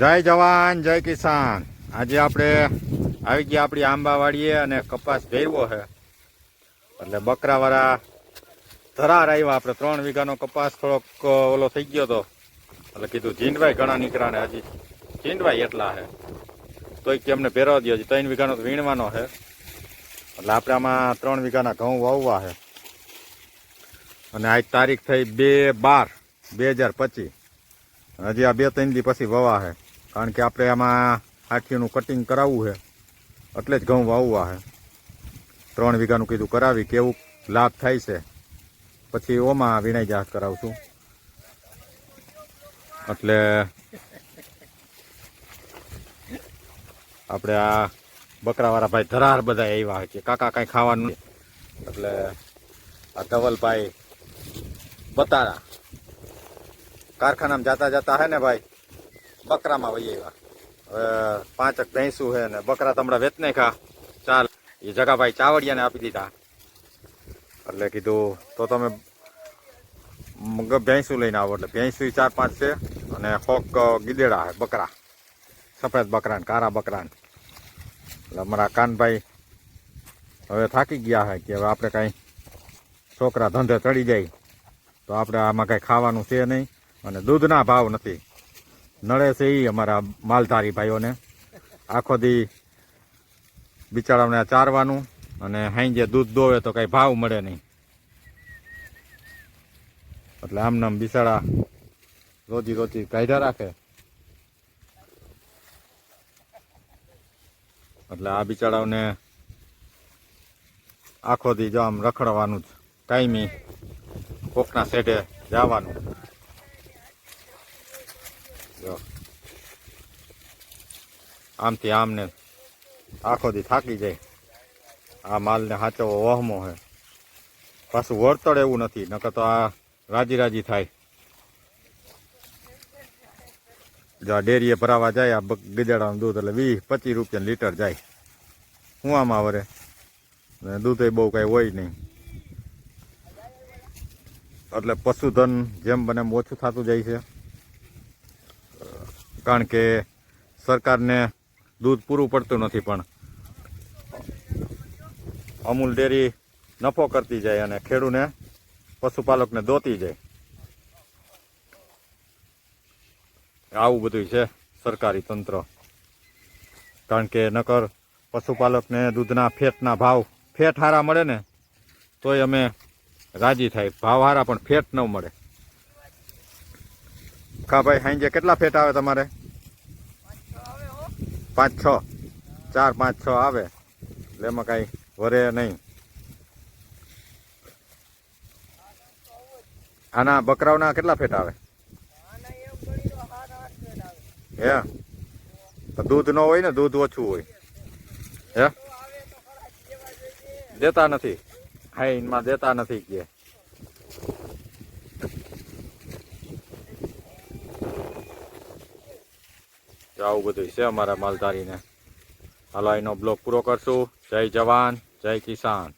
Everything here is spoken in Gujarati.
જય જવાન, જય કિસાન. આજે આપણે આવી ગયા આપણી આંબાવાડીએ અને કપાસ ભેરવો છે. એટલે બકરાવાળા ધરાર આવ્યા આપણે. ત્રણ વીઘાનો કપાસ થોડોક ઓલો થઈ ગયો હતો એટલે કીધું જીંડભાઈ ઘણા નીકળ્યા ને હજી. જીંડભાઈ એટલા છે. તો કે અમને ભેરવા દો હજી ત્રણ વીઘાનો વીણવાનો છે. એટલે આપણે આમાં ત્રણ વીઘાના ઘઉં વાવવા છે. અને આજ તારીખ થઈ બે બાર, બે હજાર પચીસ. હજી આ બે ત્રણ દી પછી વવા છે. કારણ કે આપણે આમાં આખીનું કટિંગ કરાવવું છે. એટલે જ ઘઉં વાવવા છે. ત્રણ વીઘાનું કીધું કરાવી કેવું લાભ થાય છે. પછી ઓમાં વીણાઈ જાત કરાવશું. એટલે આપણે આ બકરાવાળા ભાઈ ધરાર બધા આવ્યા છે કાકા કાંઈ ખાવાનું એટલે આ ધવલભાઈ બતારા. કારખાનામાં જાતા જાતા હે ને ભાઈ? બકરામાં વહી આવ્યા. પાંચક ભેંસું છે ને બકરા તમડા વેચને ખા ચાલ. એ જગાભાઈ ચાવડિયાને આપી દીધા. એટલે કીધું, તો તમે ભેંસું લઈને આવો. એટલે ભેંસું ચાર પાંચ છે અને હોક ગીદેડા છે, બકરા. સફેદ બકરા ને કારા બકરાને એટલે અમારા કાનભાઈ હવે થાકી ગયા છે કે હવે આપણે કાંઈ છોકરા ધંધે ચડી જાય. તો આપણે આમાં કાંઈ ખાવાનું છે નહીં અને દૂધના ભાવ નથી. નડે છે એ અમારા માલધારી ભાઈઓને. આખો દી બિચારાઓને ચારવાનું અને હાંજે દૂધ દોવે તો કાંઈ ભાવ મળે નહીં. એટલે આમને આમ બિચારા રોજી રોજી કાઢ્યા રાખે. એટલે આ બિચારાઓને આખો દી જો આમ રખડવાનું જ. કાયમી કોકના સેટે જવાનું. જો. આમથી આમને આખો દી થાકી જાય. આ માલને સાચવો વહમો હે. પાછું વળતર એવું નથી, નકર તો આ રાજી રાજી થાય. જો આ ડેરીએ ભરાવા જાય, આ ગજાડાનું દૂધ એટલે વીસ, પચીસ રૂપિયા લીટર જાય. હું આમાં વરે દૂધ બહુ કાંઈ હોય નહીં. એટલે પશુધન જેમ બને એમ ઓછું થતું જાય છે. કારણ કે સરકારને દૂધ પૂરું પડતું નથી પણ અમૂલ ડેરી નફો કરતી જાય અને ખેડૂને પશુપાલકને દોતી જાય. આવું બધું છે સરકારી તંત્ર. કારણ કે નકર પશુપાલકને દૂધના ફેટના ભાવ ફેટ હારા મળે ને તોય અમે રાજી થાય. ભાવ હારા પણ ફેટ ન મળે. કા ભાઈ સાંજે કેટલા ફેટ આવે તમારે? પાંચ છ. ચાર, પાંચ છ આવે. એટલે એમાં કાંઈ વરે નહીં. આના બકરાઓના કેટલા ફેટ આવે? હે? દૂધ ન હોય ને, દૂધ ઓછું હોય. હે? દેતા નથી. હાઈનમાં દેતા નથી કે. તો આવું બધું છે અમારા માલધારીને. હાલો એનો બ્લોક પૂરો કરશું. જય જવાન, જય કિસાન.